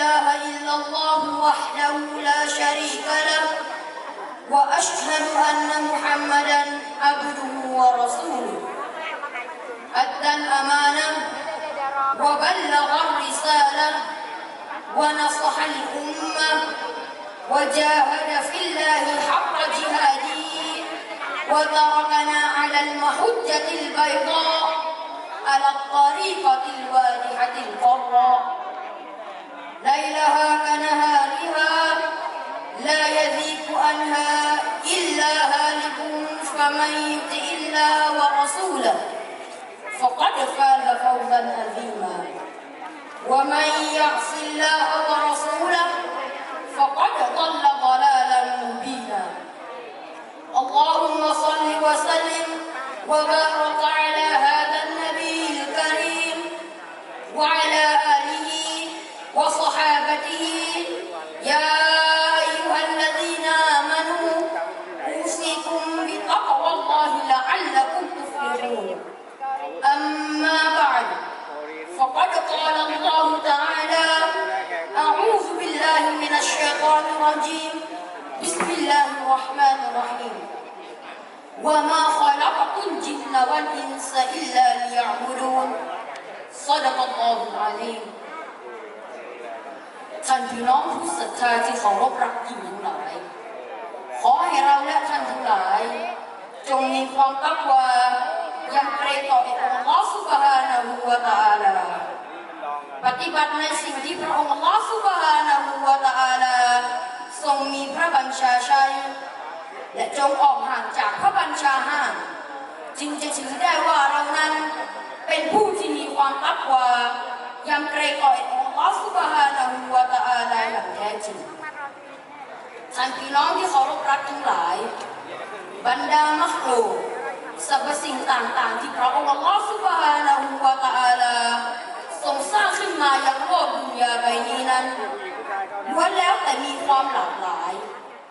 إله إلا الله وحده لا شريك له وأشهد أن محمدا عبده ورسوله. أدى الأمانة وبلغ الرسالة ونصح الأمة وجاهد في الله حق جهاده وتركنا على المحجة البيضاء على الطريقة الواضحة القراء. ليلها كنهارها لا يذيق عنها إلا هالك فمن يطع الله ورسوله فقد فاز فوزا عظيما. ومن يعص فقد قال الله تعالى أعوذ بالله من الشيطان الرجيم بسم الله الرحمن الرحيم وما خلقت الجن والإنس إلا ليعبدون صدق الله العليم ท่านพี่น้องผู้ศรัทธาที่เคารพรักยิ่งทั้งหลาย ขอให้เราและท่านทั้งหลาย จงมีความตักวายำเกรงต่อองค์อัลลอฮฺสุบฮานะฮูวะตะอาลา ป ฏิบัติในสิ่งที่พระองค์ลลอสุบฮานะฮูวะตาลาทรงมีพระบัญชาใช้และจงออกห่างจากพระบัญชาห้ามจึงจะถือได้ว่าเรานั้นเป็นผู้ที่มีความตักวายำเกรงต่อองค์อัลลอสุบฮานะฮูวตะอาลาอย่างแท้จริงท่านพี่น้องที่เคารพรักทั้งหลาย บรรดามักลูสรรพสิ่งต่างๆ ที่พระองค์ลลอสุบฮานะฮูวะตาลา ทรงสร้างขึ้นมายังโลกดุนยาใบนี้นั้นล้วนแล้วแต่มีความหลากหลาย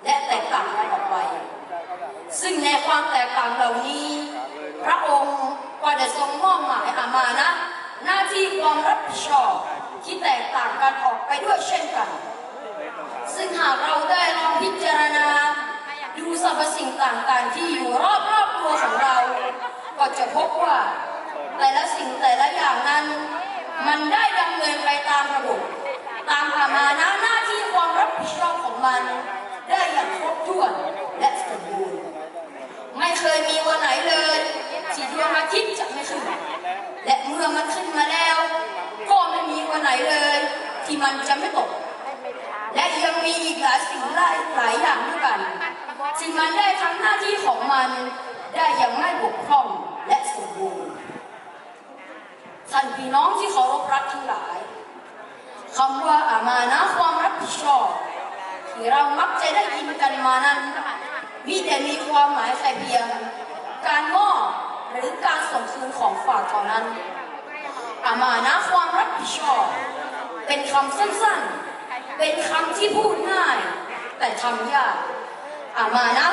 และแตกต่างกันออกไป ซึ่งในความแตกต่างเหล่านี้ พระองค์ก็ได้ทรงมอบหมายอามานะ หน้าที่ความรับผิดชอบที่แตกต่างกันออกไปด้วยเช่นกัน ซึ่งหากเราได้ลองพิจารณา ดูสรรพสิ่งต่างๆ ที่อยู่รอบๆตัวของเรา ก็จะพบว่า แต่ละสิ่งแต่ละอย่างนั้น มันได้ดำเนินไปตามระบบ ตามอามานะหน้าที่ความรับผิดชอบของมัน ได้อย่างครบถ้วนและสมบูรณ์ไม่เคยมีวันไหนเลยที่ดวงอาทิตย์จะไม่ขึ้น และเมื่อมันขึ้นมาแล้ว ก็ไม่มีวันไหนเลย ที่มันจะไม่ตก และยังมีอีกหลายสิ่งหลายหลายอย่างด้วยกันที่มันได้ทำหน้าที่ของมันได้อย่างไม่บกพร่องและสมบูรณ์ ท่านพี่น้องที่เคารพรักทั้งหลายคำว่าอามานะความรับผิดชอบที่เรามักจะได้ยินกันมานั้นมีแต่มีความหมายแค่เพียง การมอบหรือการส่งคืนของฝากเท่านั้นอามานะความรับผิดชอบ เป็นคำสั้นๆ เป็นคำที่พูดง่าย แต่ทำยากอามานะ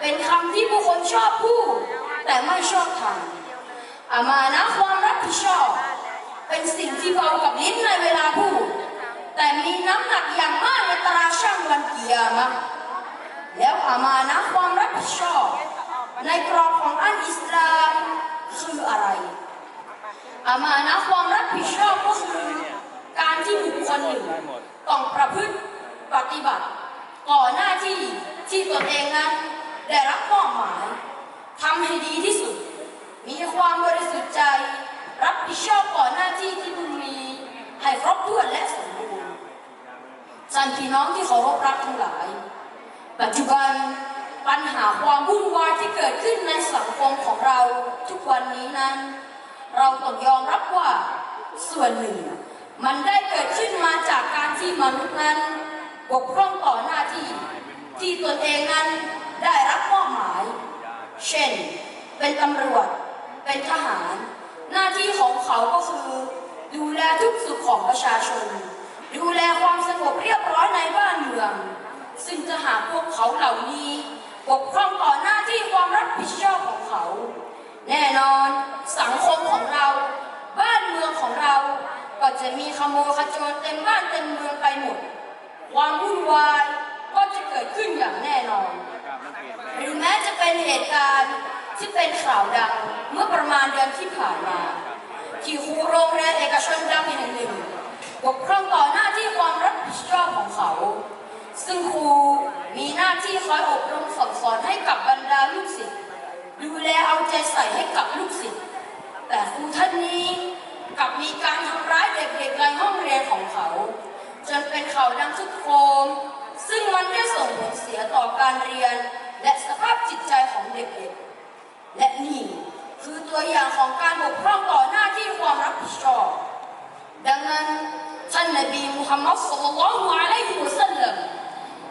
เป็นคำที่ผู้คนชอบพูด แต่ไม่ชอบทำ อามานะความรับผิดชอบ เป็นสิ่งที่เบากับลิ้นในเวลาพูด แต่มีน้ำหนักอย่างมากในตราช่างวันเกียรมะแล้วอามานะความรับผิดชอบ ในกรอบของอันอิสลามคืออะไร อามานะความรับผิดชอบก็คือการที่บุคคลหนึ่งต้องประพฤติปฏิบัติต่อหน้าที่ที่ตนเองนั้นได้รับมอบหมายทำให้ดีที่สุด มีความบริสุทธิ์ใจ รับผิดชอบต่อหน้าที่ที่พึงมี ให้ครบถ้วนและสมบูรณ์ท่านพี่น้องที่เคารพรักทั้งหลาย ปัจจุบันปัญหาความวุ่นวายที่เกิดขึ้นในสังคมของเราทุกวันนี้นั้น เราต้องยอมรับว่าส่วนหนึ่ง มันได้เกิดขึ้นมาจากการที่มนุษย์นั้นบกพร่องต่อหน้าที่ ที่ตนเองนั้นได้รับมอบหมาย เช่น เป็นตำรวจ เป็นทหาร หน้าที่ของเขาก็คือ ดูแลทุกสุขของประชาชน ดูแลความสงบเรียบร้อยในบ้านเมือง ซึ่งจะหากพวกเขาเหล่านี้บกพร่องต่อหน้าที่ความรับผิดชอบของเขา แน่นอนสังคมของเรา บ้านเมืองของเรา ก็จะมีขโมยขจรเต็มบ้านเต็มเมืองไปหมด ความวุ่นวายก็จะเกิดขึ้นอย่างแน่นอน หรือแม้จะเป็นเหตุการณ์ ที่เป็นข่าวดังเมื่อประมาณเดือนที่ผ่านมา ที่ครูโรงเรียนเอกชนดังแห่งหนึ่งบกพร่องต่อหน้าที่ความรับผิดชอบของเขา ซึ่งครูมีหน้าที่คอยอบรมสั่งสอนให้กับบรรดาลูกศิษย์ดูแลเอาใจใส่ให้กับลูกศิษย์แต่ครูท่านนี้กลับมีการทำร้ายเด็กๆในห้องเรียนของเขา จนเป็นข่าวดังทุกโคม ซึ่งมันได้ส่งผลเสียต่อการเรียน และสภาพจิตใจของเด็กๆ และนี่คือตัวอย่างของการบกพร่องต่อหน้าที่ความรับผิดชอบ ดังนั้นท่านนบีมุฮัมมัดสุลลัลลอฮุอะลัยฮิวะสัลลัม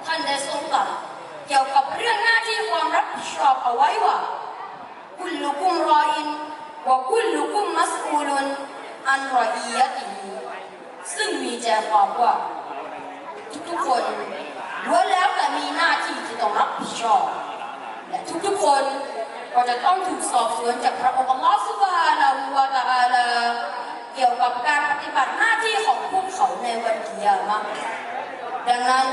ท่านได้ทรงตรัสเกี่ยวกับเรื่องหน้าที่ความรับผิดชอบเอาไว้ว่ากุลลุกุมรออินวะกุลลุกุมมัสอูลุนอันรออียะติฮีซึ่งมีใจความว่าทุกๆคนล้วนแล้วแต่มีหน้าที่ที่ต้องรับผิดชอบ และทุกๆคน ก็จะต้องถูกสอบสวนจากพระองค์อัลลอฮฺซุบฮานะฮูวะตะอาลาเกี่ยวกับการปฏิบัติหน้าที่ของพวกเขาในวันกิยามะดังนั้น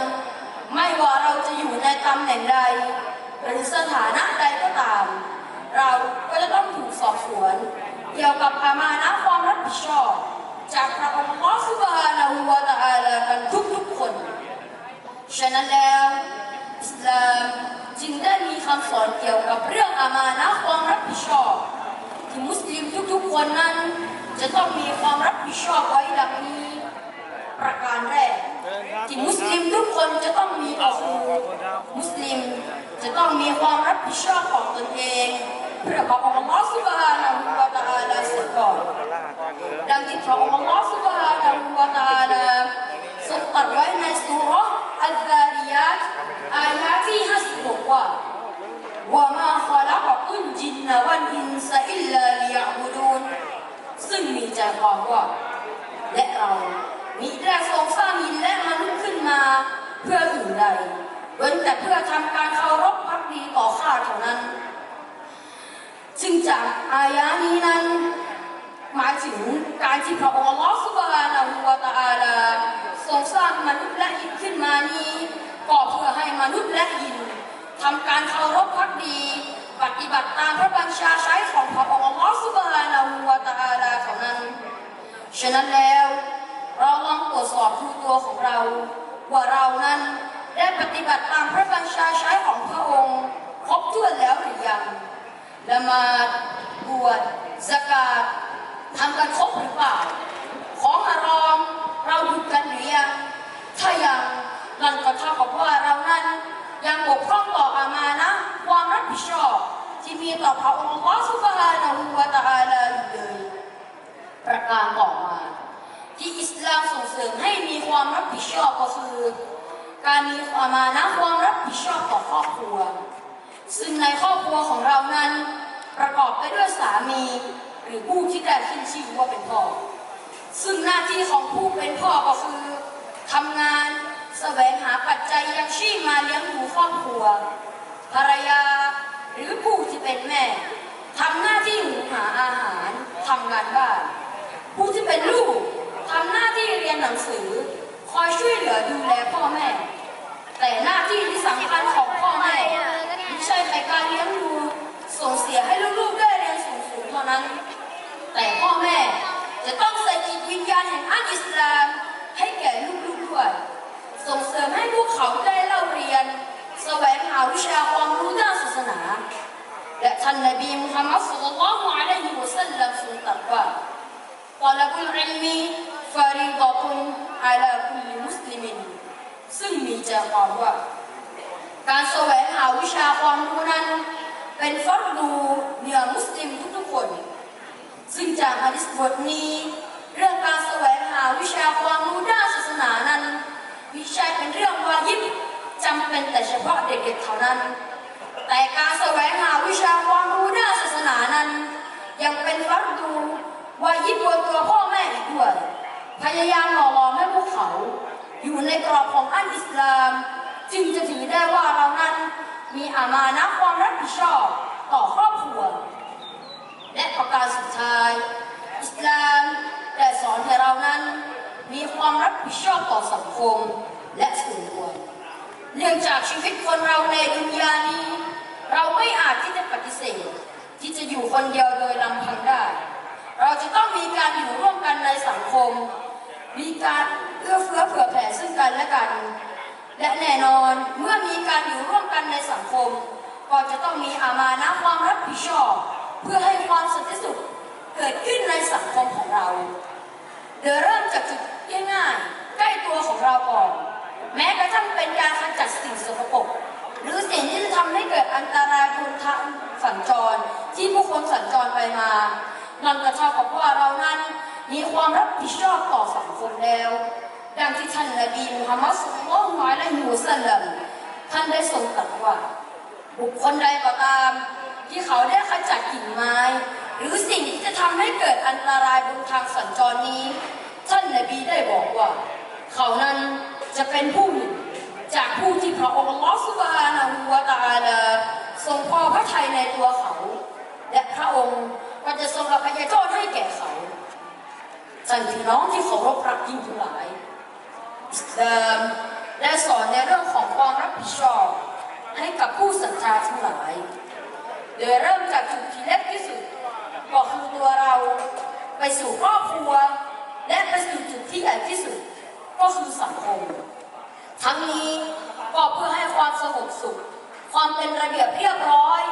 ไม่ว่าเราจะอยู่ในตำแหน่งใด หรือสถานะใดก็ตาม เราก็จะต้องถูกสอบสวน เกี่ยวกับอามานะความรับผิดชอบ จากพระองค์อัลลอฮฺซุบฮานะฮูวะตะอาลากันทุกๆคน ฉะนั้นแล้วอิสลามจึงได้มีคำสอนเกี่ยวกับเรื่องอามานะความรับผิดชอบ ที่มุสลิมทุกๆคนนั้น จะต้องมีความรับผิดชอบไว้ดังนี้ ประการแรก ที่มุสลิมทุกคนจะต้องมีก็คือมุสลิมจะต้องมีความรับ ผิดชอบของตนเองเพื่อขอของมอสุบฮานะฮูวาตาลาเสียก่อนดังที่พระองค์มอสุบฮานะฮูวาตาลาสุงตัดไว้ในสุรอัลลาริยาตอายะที่56ว่าว่ามาขอละขอกุนจินนวันอินซาอิลลาลิยาบูดูนซึ่งมีใจความว่าและเรามีแต่ทรงสร้างยิและมนุษย์ขึ้นมาเพื่ออื่นใดเว้นแต่เพื่อทำการเคารพ ดีต่อข้าเท่านั้นซึ่งจากอายะนี้นั้น หมายถึงการที่พระองค์ลอฮฺซุบานะฮูวตะอาลาทรงสร้างมนุษย์และยินขึ้นมานี้ก็เพื่อให้มนุษย์และยินทำการเคารพพักดี ปฏิบัติตามพระบัญชาใช้ของพระองค์ลอฮฺซุบานะฮูวตะอาลาเท่านั้น ฉะนั้นแล้วเราลองตรวจสอบดูตัวของเรา ว่าเรานั้น ได้ปฏิบัติตามพระบัญชาใช้ของพระองค์ ครบถ้วนแล้วหรือยังละมาดบวชสกาดทำกันครบหรือเปล่า ของอารอมเราหยุดกันหรือยัง ถ้ายังนั่นก็เท่ากับว่าเรานั้นยังบกพร่องต่ออามานะ ความรับผิดชอบที่มีต่อพระองค์ลลอฮฺซุบฮานะฮูวะตะอาลาอยู่เลยประการต่อมา ที่อิสลามส่งเสริมให้มีความรับผิดชอบก็คือ การมีอามานะความรับผิดชอบต่อครอบครัว ซึ่งในครอบครัวของเรานั้นประกอบไปด้วยสามี หรือผู้ที่ได้ขึ้นชื่อว่าเป็นพ่อ ซึ่งหน้าที่ของผู้เป็นพ่อก็คือทำงานแสวงหาปัจจัยยังชีพมาเลี้ยงดูครอบครัว ภรรยาหรือผู้ที่เป็นแม่ทำหน้าที่หุงหาอาหารทำงานบ้าน ผู้ที่เป็นลูกทำหน้าที่เรียนหนังสือ คอยช่วยเหลือดูแลพ่อแม่ แต่หน้าที่ที่สำคัญของพ่อแม่ไม่ใช่แค่การเลี้ยงดูส่งเสียให้ลูกๆได้เรียนสูงๆเท่านั้น แต่พ่อแม่จะต้องใส่จิตวิญญาณแห่งอัลอิสลามให้แก่ลูกๆด้วย ส่งเสริมให้พวกเขาได้เล่าเรียน แสวงหาวิชาความรู้ด้านศาสนา และท่านนบีมุฮัมมัดสุลลัลลอฮุอะลัยฮิวะสัลลัมทรงตรัสว่า طلب العلم ฟาริกอตุนอาลาคุลมุสลิมิน ซึ่งมีใจความว่า การแสวงหาวิชาความรู้นั้น เป็นฟัรดูเหนือมุสลิมทุกๆคน ซึ่งจากฮะดิษบทนี้ เรื่องการแสวงหาวิชาความรู้ด้านศาสนานั้นมิใช่เป็นเรื่องวายิบจำเป็นแต่เฉพาะเด็กๆเท่านั้น แต่การแสวงหาวิชาความรู้ด้านศาสนานั้น ยังเป็นฟัรดูวายิบบนตัวพ่อแม่อีกด้วย พยายามหล่อหลอมให้พวกเขา อยู่ในกรอบของอันอิสลาม จึงจะถือได้ว่าเรานั้นมีอามานะความรับผิดชอบต่อครอบครัว และประการสุดท้าย อิสลามได้สอนให้เรานั้น มีความรับผิดชอบต่อสังคมและส่วนรวมเนื่องจากชีวิตคนเราในดุนยานี้ เราไม่อาจที่จะปฏิเสธ ที่จะอยู่คนเดียวโดยลำพังได้ เราจะต้องมีการอยู่ร่วมกันในสังคม มีการเอื้อเฟื้อเผื่อแผ่ซึ่งกันและกัน และแน่นอนเมื่อมีการอยู่ร่วมกันในสังคม ก็จะต้องมีอามานะความรับผิดชอบ เพื่อให้ความสันติสุขเกิดขึ้นในสังคมของเราเดี๋ยวเริ่มจากจุดง่ายๆใกล้ตัวของเราก่อน แม้กระทั่งเป็นการขจัดสิ่งสกปรกหรือสิ่งที่จะทำให้เกิดอันตรายบนทางสัญจรที่ผู้คนสัญจรไปมานั่นก็เท่ากับว่าเรานั้น ความรับผิดชอบต่อสังคมแล้ว ดังที่ท่านนบีมุฮัมมัดสุลลัลลอฮุอะลัยฮิวะสัลลัมท่านได้ทรงตรัสว่า บุคคลใดก็ตาม ที่เขาได้ขจัดกิ่งไม้ หรือสิ่งที่จะทำให้เกิดอันตรายบนทางสัญจรนี้ ท่านนบีได้บอกว่า เขานั้นจะเป็นผู้หนึ่งจากผู้ที่พระองค์อัลอสุบานะฮูวะตาลาทรงพอพระทัยในตัวเขา และพระองค์ก็จะทรงอภัยโทษให้แก่เขา ท่พี่น้องที่เคารพรักยิ่งทั้งหลายอิสลามได้สอนในเรื่องของความรับผิดชอบให้กับผู้ศรัทธาทั้งหลาย โดยเริ่มจากจุดที่เล็กที่สุดก็คือตัวเราไปสู่ครอบครัว และไปสู่จุดที่ใหญ่ที่สุดก็คือสังคม ทั้งนี้ก็เพื่อให้ความสงบสุข ความเป็นระเบียบเรียบร้อย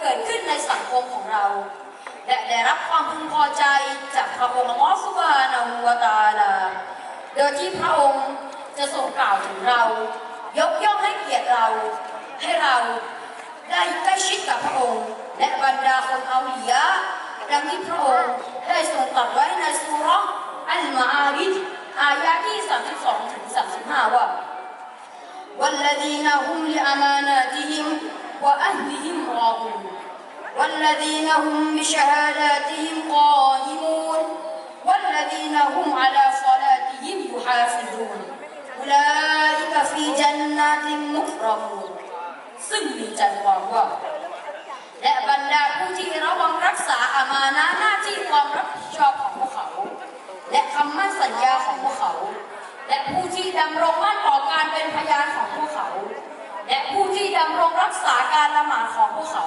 เกิดขึ้นในสังคมของเรา และได้รับความพึงพอใจจากพระองค์อัลลอฮฺซุบฮานะฮูวะตะอาลา โดยที่พระองค์จะทรงกล่าวถึงเรา ยกย่องให้เกียรติเรา ให้เราได้ใกล้ชิดกับพระองค์ และบรรดาคนเอาลียะห์ดังที่พระองค์ได้ทรงตรัสไว้ในสุเราะห์อัลมาอาริจอายะที่ 32ถึง35 ว่า والذين هم لأماناتهم وأهلهم راعون والذين هم بشهاداتهم قائمون والذين هم على صلاتهم يحافظون أولئك في جنات مكرمون ซึ่งมีใจความว่า และบรรดาผู้ที่ระวังรักษาอามานะหน้าที่ความรับผิดชอบของพวกเขา และคำมั่นสัญญาของพวกเขา และผู้ที่ดำรงมั่นต่อการเป็นพยานของพวกเขา และผู้ที่ดำรงรักษาการละหมาดของพวกเขา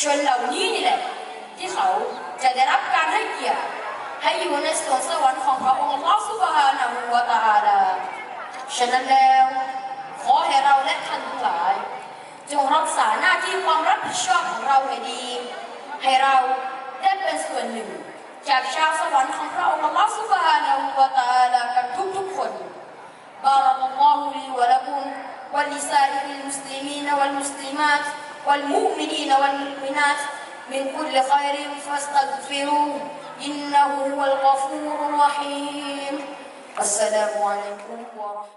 ชนเหล่านี้นี่แหละ ที่เขาจะได้รับการให้เกียรติให้อยู่ในสวนสวรรค์ของพระองค์อัลลอฮฺซุบฮานะฮูวะตะอาลา ฉะนั้นแล้ว ขอให้เราและท่านทั้งหลาย จงรักษาหน้าที่ความรับผิดชอบของเราให้ดี ให้เราได้เป็นส่วนหนึ่ง จากชาวสวรรค์ของพระองค์อัลลอฮฺซุบฮานะฮูวะตะอาลากันทุกๆคน بارك الله لي ولكم ولسائر المسلمين والمسلمات والمؤمنين والمؤمنات من كل خير فاستغفروه إنه هو الغفور الرحيم. السلام عليكم ورحمة